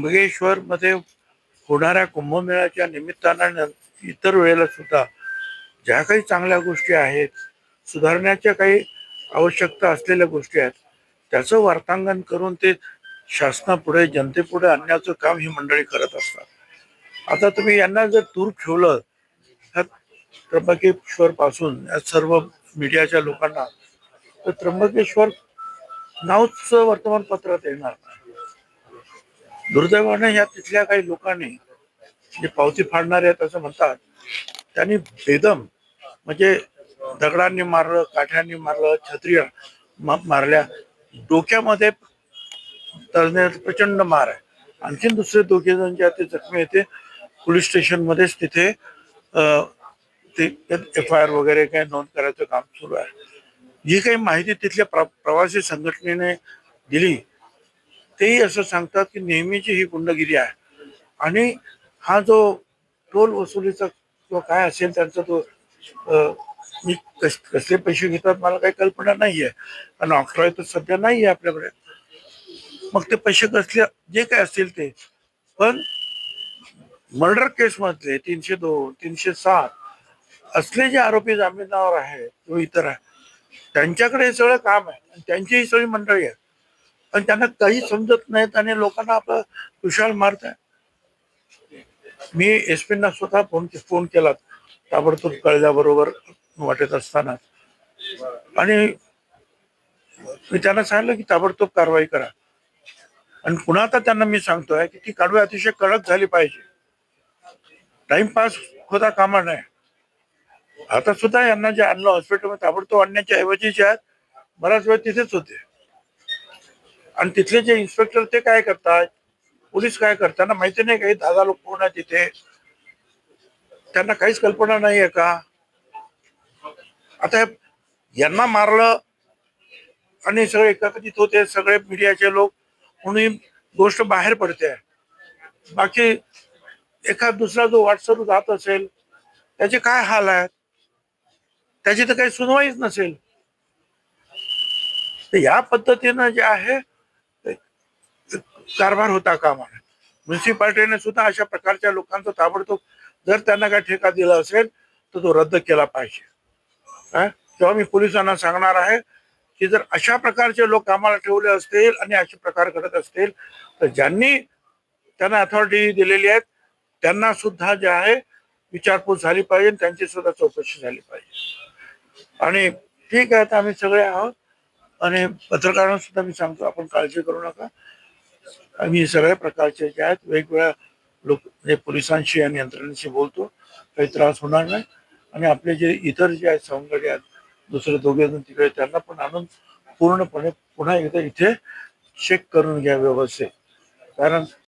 त्र्यंबकेश्वर मध्ये होणाऱ्या कुंभमेळ्याच्या निमित्तानं इतर वेळेला सुद्धा ज्या काही चांगल्या गोष्टी आहेत सुधारण्याच्या काही आवश्यकता असलेल्या गोष्टी आहेत त्याचं वार्तांगण करून ते शासनापुढे जनतेपुढे आणण्याचं काम ही मंडळी करत असतात. आता तुम्ही यांना जर दूर ठेवलं ह्या त्र्यंबकेश्वर पासून या सर्व मीडियाच्या लोकांना तर त्र्यंबकेश्वर नावच वर्तमानपत्रात येणार नाही दुर्दैवाने या तिथल्या काही लोकांनी जे पावती फाडणारे आहेत असं म्हणतात त्यांनी बेदम म्हणजे दगडांनी मारलं काठ्यांनी मारलं छत्री मारल्या. डोक्यामध्ये तळण्यात प्रचंड मार आहे. आणखीन दुसरे दोघे जण जे ते जखमी येते पोलीस स्टेशनमध्येच तिथे ते एफ आय आर वगैरे काही नोंद करायचं काम सुरू आहे. जी काही माहिती तिथल्या प्र प्रवासी संघटनेने दिली तेही असं सांगतात की नेहमीची ही गुंडगिरी आहे. आणि हा जो टोल वसुलीचा किंवा काय असेल त्यांचा तो मी कस कसले पैसे घेतात मला काही कल्पना नाही आहे कारण ऑक्ट्रॉय तर सध्या नाही आहे आपल्याकडे. मग ते पैसे कसले जे काय असतील ते. पण मर्डर केसमधले तीनशे दोन तीनशे सात असले जे आरोपी जामिनावर आहेत किंवा इतर आहे त्यांच्याकडे हे सगळं काम आहे. आणि त्यांची ही सगळी मंडळी आहे. पण त्यांना काही समजत नाहीत आणि लोकांना आपलं विशाल मारत आहे. मी एस पीना स्वतः फोन फोन केला. ताबडतोब कळल्याबरोबर वाटत असताना. आणि मी त्यांना सांगितलं की ताबडतोब कारवाई करा. आणि पुन्हा आता त्यांना मी सांगतोय की ती कारवाई अतिशय कडक झाली पाहिजे. टाइमपास होता कामा नाही आता सुद्धा यांना जे आणलं हॉस्पिटलमध्ये ताबडतोब आणण्याच्या ऐवजी जे आहेत बराच वेळ तिथेच होते. आणि तिथले जे इन्स्पेक्टर ते काय करतात? पोलीस काय करताना माहिती नाही काही दहा लोक कोण आहे तिथे? त्यांना काहीच कल्पना नाही आहे का? आता यांना मारलं आणि सगळे एकत्रित होते सगळे मीडियाचे लोक म्हणून गोष्ट बाहेर पडते. बाकी एखाद दुसरा जो व्हॉट्सअप जात असेल त्याचे काय हाल आहेत? त्याची तर काही सुनवाईच नसेल. तर या पद्धतीनं जे आहे कारभार होता कामा म्युन्सिपाल्टीने सुद्धा अशा प्रकारच्या लोकांचा ताबडतोब जर त्यांना काय ठेका दिला असेल तर तो रद्द केला पाहिजे. तेव्हा मी पोलिसांना सांगणार आहे की जर अशा प्रकारचे लोक कामाला ठेवले असतील आणि असे प्रकार घडत असतील तर ज्यांनी त्यांना अथॉरिटी दिलेली आहेत त्यांना सुद्धा जे आहे विचारपूस झाली पाहिजे त्यांची सुद्धा चौकशी झाली पाहिजे. आणि ठीक आहे तर आम्ही सगळे आहोत. आणि पत्रकारांना सुद्धा मी सांगतो आपण काळजी करू नका. आम्ही सगळ्या प्रकारचे जे आहेत वेगवेगळ्या लोक म्हणजे पोलिसांशी आणि यंत्रणांशी बोलतो. काही त्रास होणार नाही. आणि आपले जे इतर जे आहेत सवंगडी आहेत दुसरे दोघे जण तिकडे त्यांना पण आणून पूर्णपणे पुन्हा एकदा इथे चेक करून घ्या व्यवस्थित. कारण